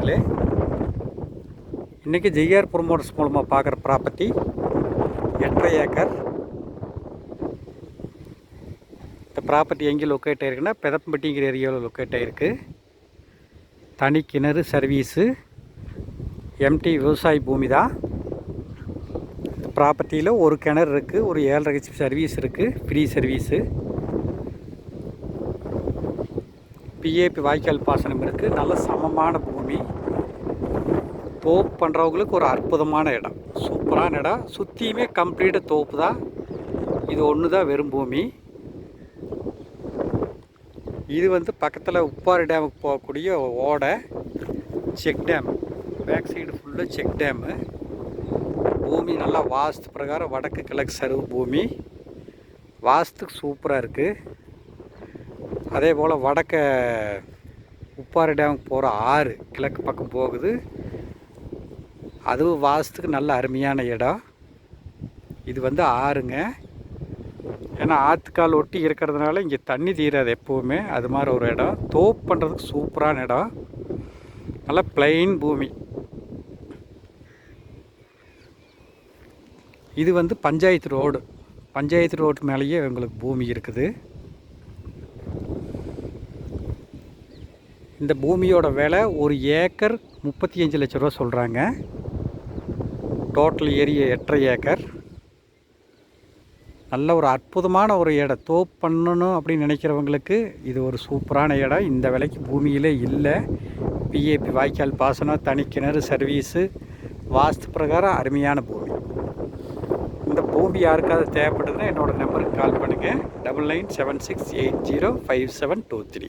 நண்பர்களே இன்றைக்கி GR promoters மூலமாக பார்க்குற ப்ராப்பர்ட்டி எட்டரை ஏக்கர். இந்த ப்ராப்பர்ட்டி எங்கே லொக்கேட் ஆகிருக்குன்னா பெதப்பம்பட்டிங்கிற ஏரியாவில் லொக்கேட் ஆகிருக்கு தனி கிணறு சர்வீஸு எம்டி விவசாய பூமி தான். இந்த ப்ராப்பர்ட்டியில் ஒரு கிணறு இருக்குது ஒரு ஏழரை சர்வீஸ் இருக்குது ஃப்ரீ சர்வீஸு பிஏபி வாய்க்கால் பாசனம் இருக்குது நல்ல சமமான பூமி. தோப்பு பண்ணுறவங்களுக்கு ஒரு அற்புதமான இடம். சூப்பரான இடம். சுற்றியுமே கம்ப்ளீட்டாக தோப்பு தான். இது ஒன்று தான் வெறும் பூமி. இது வந்து பக்கத்தில் உப்பாறு டேமுக்கு போகக்கூடிய ஓடை செக் டேம் பேக் சைடு ஃபுல்லாக செக் டேமு பூமி நல்லா வாஸ்து பிரகாரம் வடக்கு கிழக்கு சருவு பூமி. வாஸ்துக்கு சூப்பராக இருக்குது அதே போல் வடக்க உப்பாறு டேமுக்கு போகிற ஆறு கிழக்கு பக்கம் போகுது. அதுவும் வாசத்துக்கு நல்ல அருமையான இடம். இது வந்து ஆறுங்க. ஏன்னா ஆற்றுக்கால் ஒட்டி இருக்கிறதுனால இங்கே தண்ணி தீராது எப்போவுமே. அது மாதிரி ஒரு இடம். தோப்பு பண்ணுறதுக்கு சூப்பரான இடம். நல்லா பிளெயின் பூமி. இது வந்து பஞ்சாயத்து ரோடு. பஞ்சாயத்து ரோடு மேலேயே எங்களுக்கு பூமி இருக்குது. இந்த பூமியோட விலை ஒரு ஏக்கர் முப்பத்தி அஞ்சு லட்ச ரூபா சொல்கிறாங்க டோட்டல் ஏரியா எட்டரை ஏக்கர். நல்ல ஒரு அற்புதமான ஒரு இடம். தோப்பு பண்ணணும் அப்படின்னு நினைக்கிறவங்களுக்கு இது ஒரு சூப்பரான இடம். இந்த விலைக்கு பூமியிலே இல்லை. பிஏபி வாய்க்கால் பாசனம் தனி கிணறு சர்வீஸு வாஸ்து பிரகாரம் அருமையான பூமி. இந்த பூமி யாருக்காவது தேவைப்படுதுன்னா என்னோடய நம்பருக்கு கால் பண்ணுங்கள் double nine seven six eight zero five seven two three